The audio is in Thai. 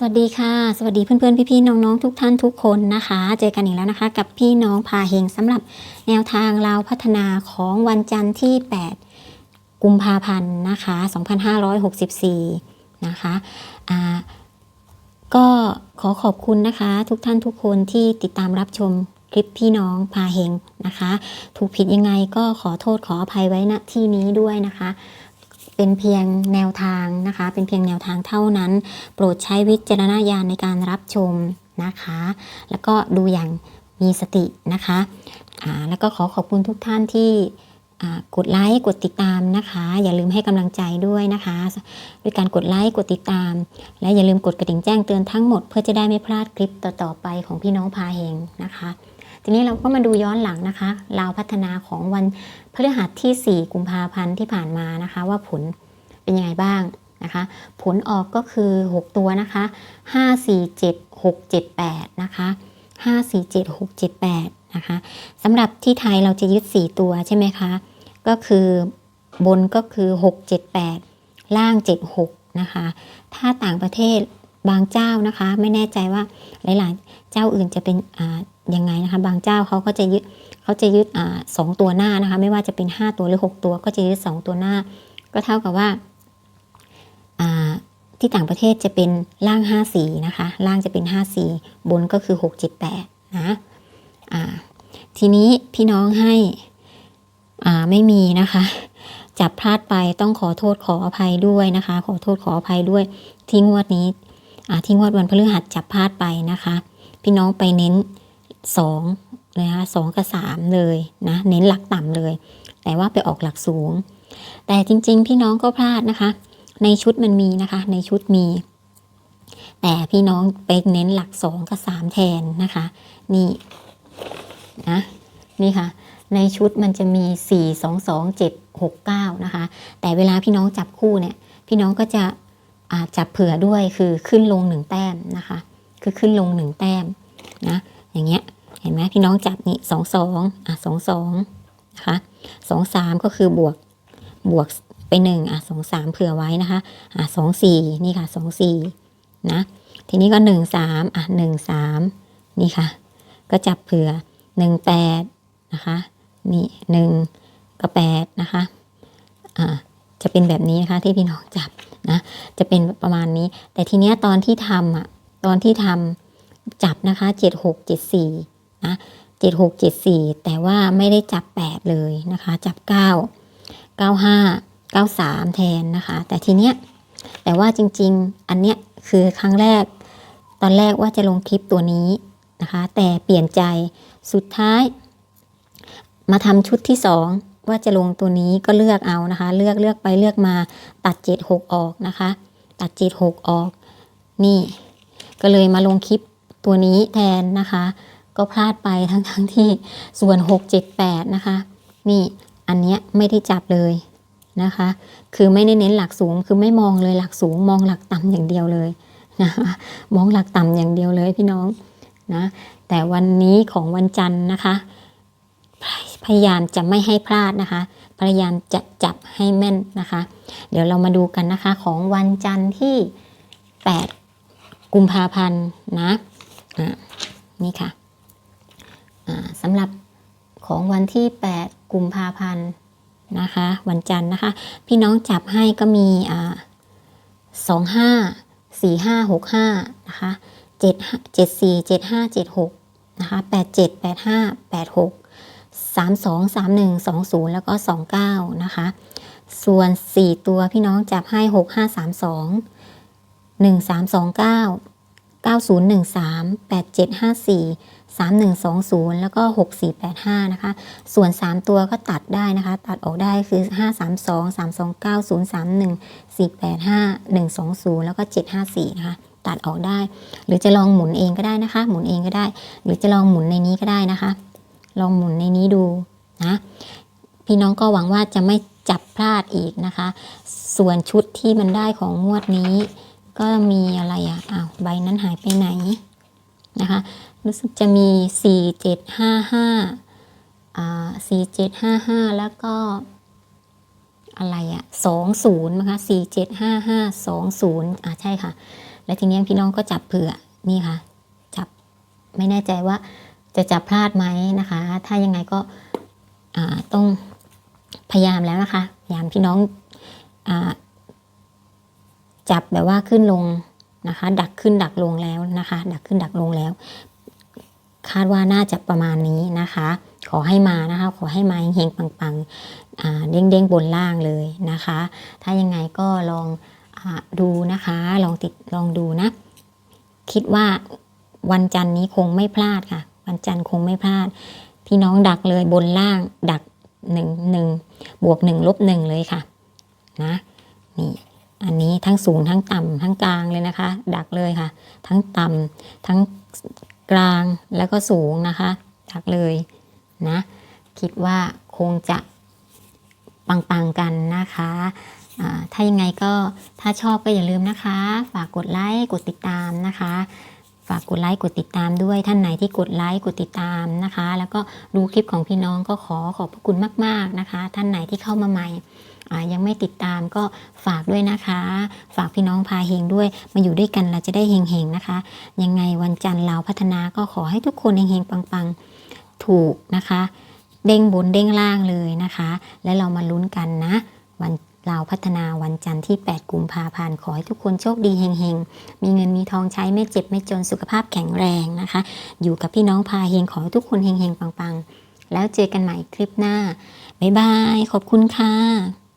สวัสดีค่ะ สวัสดีเพื่อนๆ พี่ๆ น้องๆ ทุกท่านทุกคนนะคะ เจอกันอีกแล้วนะคะ กับพี่น้องพาเฮงสำหรับแนวทางเราพัฒนาของวันจันทร์ที่ 8 กุมภาพันธ์นะคะ 2564 นะคะอ่าก็ขอขอบคุณนะคะ ทุกท่านทุกคนที่ติดตามรับชมคลิปพี่น้องพาเฮงนะคะ ถูกผิดยังไงก็ขอโทษขออภัยไว้ณที่นี้ด้วยนะคะ เป็นเพียงแนวทางนะคะ เป็นเพียงแนวทางเท่านั้น โปรดใช้วิจารณญาณในการรับชมนะคะ แล้วก็ดูอย่างมีสตินะคะแล้วก็ขอขอบคุณทุกท่านที่กดไลค์กดติดตามนะคะ อย่าลืมให้กำลังใจด้วยนะคะ ด้วยการกดไลค์กดติดตาม และอย่าลืมกดกระดิ่งแจ้งเตือนทั้งหมด เพื่อจะได้ไม่พลาดคลิปต่อๆไปของพี่น้องพาเฮงนะคะ ทีนี้เราก็มาดูย้อนหลังนะคะลาวพัฒนาของวันพฤหัสที่ 4 กุมภาพันธ์ที่ผ่านมานะคะ ว่าผลเป็นยังไงบ้างนะคะ ผลออกก็คือ 6 ตัวนะคะ 5 4 7 6 7 8 นะคะ 5 4 7 6 7 8 นะคะสำหรับที่ไทยเราจะยึด 4 ตัวใช่ไหมคะ ก็คือบนก็คือ 6 7 8 ล่าง 7 6 นะคะ ถ้าต่างประเทศบางเจ้านะคะ ไม่แน่ใจว่าหลาย ๆ เจ้าอื่นจะเป็นอ่า ยังไงนะคะ บางเจ้าเขาก็จะยึดเขาจะยึดอ่าสองตัวหน้านะคะ ไม่ว่าจะเป็น 5 ตัวหรือ 6 ตัวก็จะยึด 2 ตัวหน้า ก็เท่ากับว่าอ่าที่ต่างประเทศจะเป็นล่าง5สีนะคะ ล่างจะเป็น5สีบนก็คือ 6 7 8นะอ่าทีนี้พี่น้องให้อ่าไม่มีนะคะจับพลาดไปต้องขอโทษขออภัยด้วยนะคะ ขอโทษขออภัยด้วยที่งวดนี้ที่งวดวันพฤหัสจับพลาดไปนะคะ พี่น้องไปเน้น สองนะคะสองกับสามเลยนะเน้นหลักต่ำเลย แต่ว่าไปออกหลักสูง แต่จริงๆ พี่น้องก็พลาดนะคะ ในชุดมันมีนะคะ ในชุดมี แต่พี่น้องไปเน้นหลักสองกับสามแทนนะคะ นี่นะนี่ค่ะ ในชุดมันจะมี 4 2 2 7 6 9 นะคะ แต่เวลาพี่น้องจับคู่เนี่ย พี่น้องก็จะจับเผื่อด้วยคือขึ้นลงหนึ่งแต้มนะคะ คือขึ้นลงหนึ่งแต้มนะ อย่างเงี้ยเห็นไหมพี่น้องจับนี่สองสองอะสองสองนะคะสองสามก็คือบวกบวกไปหนึ่งอะสองสามเผื่อไว้นะคะอะสองสี่นี่ค่ะสองสี่นะทีนี้ก็หนึ่งสามอะหนึ่งสามนี่ค่ะ ก็จับเผื่อหนึ่งแปดนะคะนี่หนึ่งกับแปดนะคะอ่าจะเป็นแบบนี้นะคะที่พี่น้องจับนะจะเป็นประมาณนี้ แต่ทีเนี้ยตอนที่ทำอะตอนที่ทำ จับนะคะเจ็ดหกเจ็ดสี่นะเจ็ดหกเจ็ดสี่แต่ว่าไม่ได้จับแปดเลยนะคะ จับเก้าเก้าห้าเก้าสามแทนนะคะ แต่ทีเนี้ยแต่ว่าจริงๆ อันเนี้ยคือครั้งแรก ตอนแรกว่าจะลงคลิปตัวนี้นะคะ แต่เปลี่ยนใจสุดท้าย มาทำชุดที่สองว่าจะลงตัวนี้ก็เลือกเอานะคะ เลือกเลือกไปเลือกมาตัดเจ็ดหกออกนะคะ ตัดเจ็ดหกออก นี่ ก็เลยมาลงคลิป ตัวนี้แทนนะคะ ก็พลาดไปทั้งทั้งที่ส่วน 6 7 8 นะคะ นี่อันเนี้ยไม่ได้จับเลยนะคะ คือไม่ได้เน้นหลักสูงคือไม่มองเลยหลักสูง มองหลักต่ำอย่างเดียวเลยนะคะมองหลักต่ำอย่างเดียวเลยพี่น้องนะแต่วันนี้ของวันจันทร์นะคะพยายามจะไม่ให้พลาดนะคะ พยายามจะจับให้แม่นนะคะ เดี๋ยวเรามาดูกันนะคะของวันจันทร์ที่ 8 กุมภาพันธ์นะ นี่ค่ะอ่าสำหรับของวันที่ 8 กุมภาพันธ์นะคะ วันจันทร์นะคะ พี่น้องจับให้ก็มีอ่าสองห้าสี่ห้าหกห้านะคะเจ็ดเจ็ดสี่เจ็ดห้าเจ็ดหกนะคะแปดเจ็ดแปดห้าแปดหกสามสองสามหนึ่งสองศูนย์แล้วก็สองเก้านะคะ ส่วนสี่ตัวพี่น้องจับให้หกห้าสามสองหนึ่งสามสองเก้า เก้าศูนย์หนึ่งสามแปดเจ็ดห้าสี่สามหนึ่งสองศูนย์แล้วก็หกสี่แปดห้านะคะ ส่วนสามตัวก็ตัดได้นะคะ ตัดออกได้คือห้าสามสองสามสองเก้าศูนย์สามหนึ่งสี่แปดห้าหนึ่งสองศูนย์แล้วก็เจ็ดห้าสี่นะคะ ตัดออกได้ หรือจะลองหมุนเองก็ได้นะคะ หมุนเองก็ได้ หรือจะลองหมุนในนี้ก็ได้นะคะ ลองหมุนในนี้ดูนะ พี่น้องก็หวังว่าจะไม่จับพลาดอีกนะคะ ส่วนชุดที่มันได้ของงวดนี้ ก็มีอะไรอะอ้าวใบนั้นหายไปไหนนะคะ รู้สึกจะมี 4 7 5 5อ่า4 7 5 5 แล้วก็อะไรอะ20นะคะ4 7 5 5 20อ่าใช่ค่ะ และทีนี้พี่น้องก็จับเผื่อนี่ค่ะ จับไม่แน่ใจว่าจะจับพลาดไหมนะคะ ถ้ายังไงก็อ่าต้องพยายามแล้วนะคะ พยายามพี่น้องอา จับแบบว่าขึ้นลงนะคะ ดักขึ้นดักลงแล้วนะคะ ดักขึ้นดักลงแล้ว คาดว่าน่าจะประมาณนี้นะคะ ขอให้มานะคะ ขอให้มาเฮงๆปังๆเด้งๆบนล่างเลยนะคะ ถ้ายังไงก็ลองอดูนะคะ ลองติดลองดูนะ คิดว่าวันจันทร์นี้คงไม่พลาดค่ะ วันจันทร์คงไม่พลาด พี่น้องดักเลยบนล่างดักหนึ่งหนึ่งบวกหนึ่งลบหนึ่งเลยค่ะ นะ นี่ อันนี้ทั้งสูงทั้งต่ำทั้งกลางเลยนะคะ ดักเลยค่ะ ทั้งต่ำทั้งกลางแล้วก็สูงนะคะ ดักเลยนะคิดว่าคงจะปังๆกันนะคะถ้ายังไงก็ถ้าชอบก็อย่าลืมนะคะ ฝากกดไลค์กดติดตามนะคะ ฝากกดไลค์กดติดตามด้วยท่านไหนที่กดไลค์กดติดตามนะคะ แล้วก็ดูคลิปของพี่น้องก็ขอขอบพระคุณมาก ๆนะคะ ท่านไหนที่เข้ามาใหม่ ยังไม่ติดตามก็ฝากด้วยนะคะ ฝากพี่น้องพาเฮงด้วย มาอยู่ด้วยกันเราจะได้เฮงๆนะคะ ยังไงวันจันทร์เราพัฒนาก็ขอให้ทุกคนเฮงๆปังๆถูกนะคะ เด้งบนเด้งล่างเลยนะคะ และเรามาลุ้นกันนะ วันเราพัฒนาวันจันทร์ที่ 8 กุมภาพันธ์ขอให้ทุกคนโชคดีเฮงๆ มีเงินมีทองใช้ไม่เจ็บไม่จนสุขภาพแข็งแรงนะคะ อยู่กับพี่น้องพาเฮงขอให้ทุกคนเฮงๆปังๆ แล้วเจอกันใหม่คลิปหน้า บ๊ายบาย ขอบคุณค่ะ